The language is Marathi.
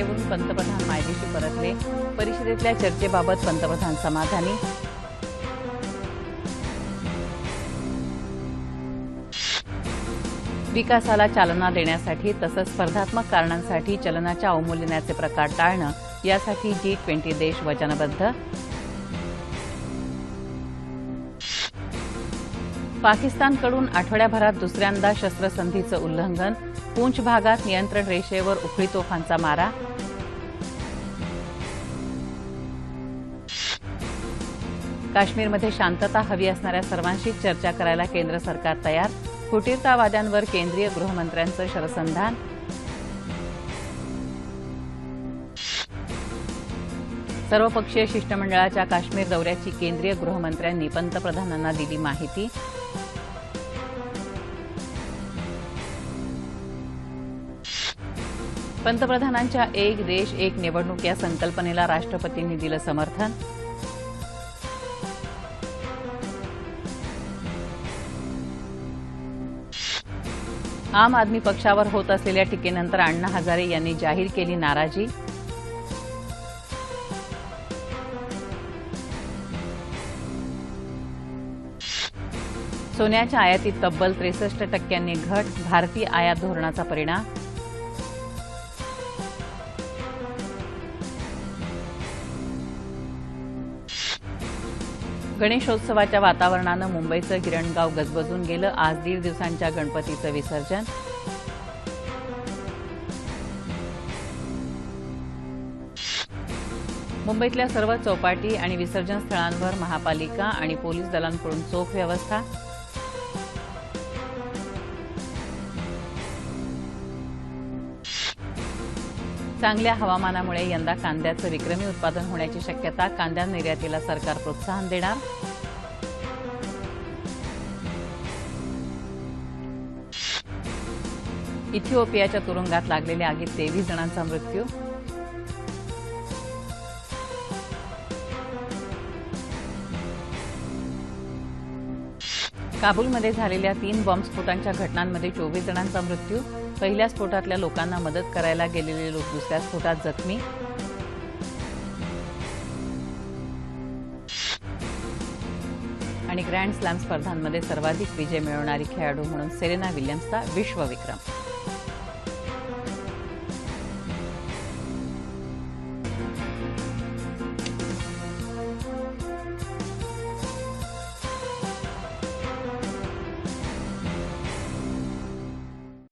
पंतप्रधान मायदेशी परतले. परिषदेतल्या चर्चेबाबत पंतप्रधान समाधानी. विकासाला चालना देण्यासाठी तसंच स्पर्धात्मक कारणांसाठी चलनाच्या अवमूल्यनाचे प्रकार टाळणं यासाठी जी ट्वेंटी देश वचनबद्ध. पाकिस्तानकडून आठवड्याभरात दुसऱ्यांदा शस्त्रसंधीचं उल्लंघन पूंछ भागात नियंत्रण रेषेवर उखळी तोफांचा मारा काश्मीरमध्ये शांतता हवी असणाऱ्या सर्वांशी चर्चा करायला केंद्र सरकार तयार. फुटीरतावाद्यांवर केंद्रीय गृहमंत्र्यांचं शरसंधान. सर्वपक्षीय शिष्टमंडळाच्या काश्मीर दौऱ्याची केंद्रीय गृहमंत्र्यांनी पंतप्रधानांना दिली माहिती. पंतप्रधानांच्या एक देश एक निवडणूक या संकल्पनेला राष्ट्रपतींनी दिलं समर्थन. आम आदमी पक्षावर होत असलेल्या टीकेनंतर अण्णा हजारे यांनी जाहीर केली नाराजी. सोन्याच्या आयातीत तब्बल त्रेसष्ट टक्क्यांनी घट भारतीय आयात धोरणाचा परिणाम. गणेशोत्सवाच्या वातावरणानं मुंबईचं गिरणगाव गजबजून गेलं. आज दीड दिवसांच्या गणपतीचं विसर्जन. मुंबईतल्या सर्व चौपाटी आणि विसर्जन स्थळांवर महापालिका आणि पोलीस दलांकडून चोख व्यवस्था. चांगल्या हवामानामुळे यंदा कांद्याचं विक्रमी उत्पादन होण्याची शक्यता कांद्या निर्यातीला सरकार प्रोत्साहन देणार. इथिओपियाच्या तुरुंगात लागलेल्या आगीत तेवीस जणांचा मृत्यू. काबूलमध्ये झालेल्या तीन बॉम्बस्फोटांच्या घटनांमध्ये चोवीस जणांचा मृत्यू. पहिल्या स्फोटातल्या लोकांना मदत करायला गेलेले लोक दुसऱ्या स्फोटात जखमी. आणि ग्रँड स्लॅम स्पर्धांमध्ये सर्वाधिक विजय मिळवणारी खेळाडू म्हणून सेरेना विल्यम्सचा विश्वविक्रम.